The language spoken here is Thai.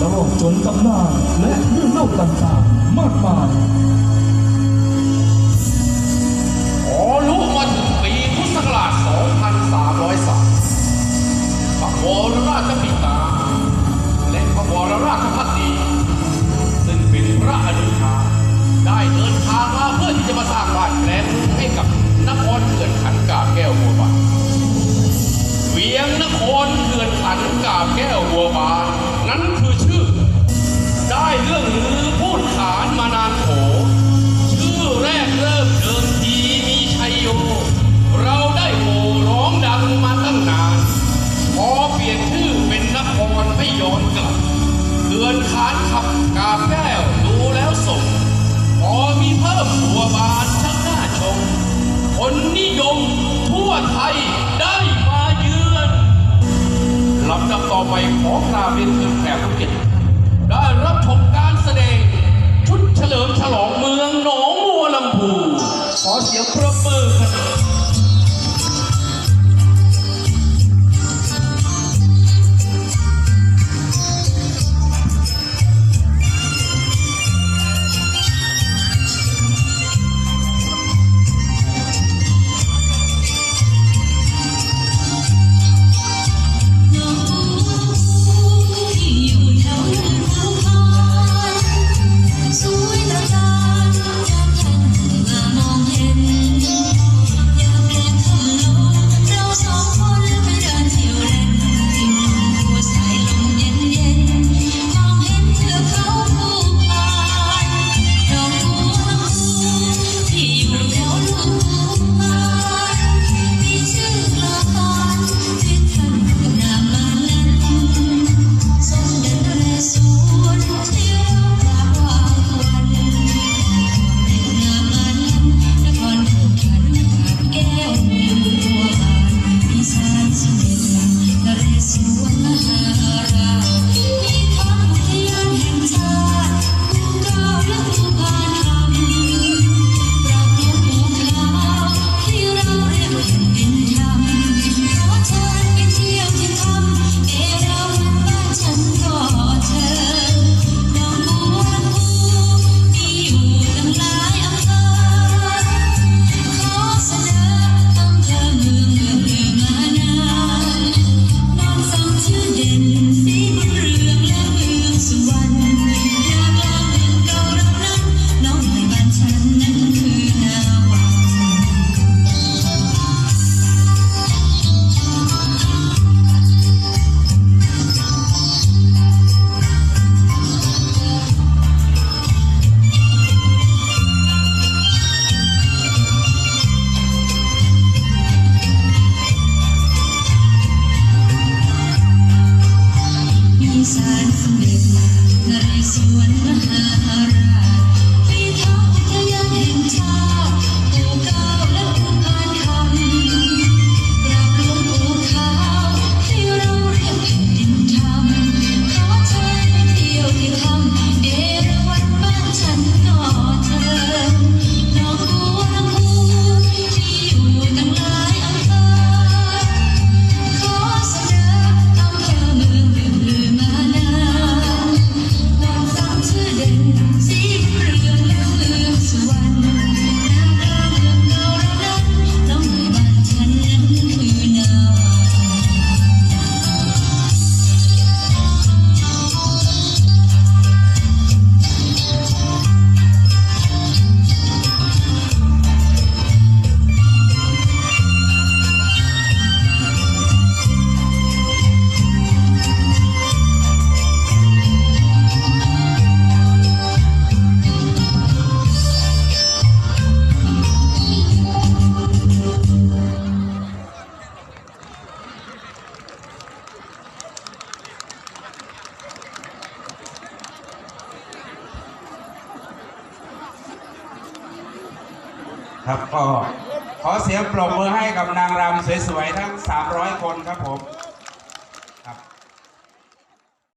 ตลอดจนตำนานและเรื่องเล่าต่างๆ มากมายขอรู้มาถึงปีพุทธศักราช 2303พระวรราชบิดาและพระวรราชพักดีซึ่งเป็นพระอนุชาได้เดินทางมาเพื่อที่จะมาสร้างบ้านแปลงให้กับนครเขื่อนขันกาแก้วบัวบานเวียงนครเขื่อนขันกาแก้วบัวบานนั้น ได้เรื่องลือพูดขานมานานโขชื่อแรกเริ่มเดิมทีมีชัยโย เราได้โห่ร้องดังมาตั้งนาน พอเปลี่ยนชื่อเป็นนครไม่ย้อนกลับเดือนขานขับกาบแก้วดูแล้วสมพอมีเพิ่มตัวบานชักหน้าชม คนนิยมทั่วไทยได้มาเยือนลำดับต่อไปขอกราบเรียนเชิญแขกผู้เกียรติ นเครับก็ขอเสียงปรบมือให้กับนางรำสวยๆทั้ง 300 คนครับผม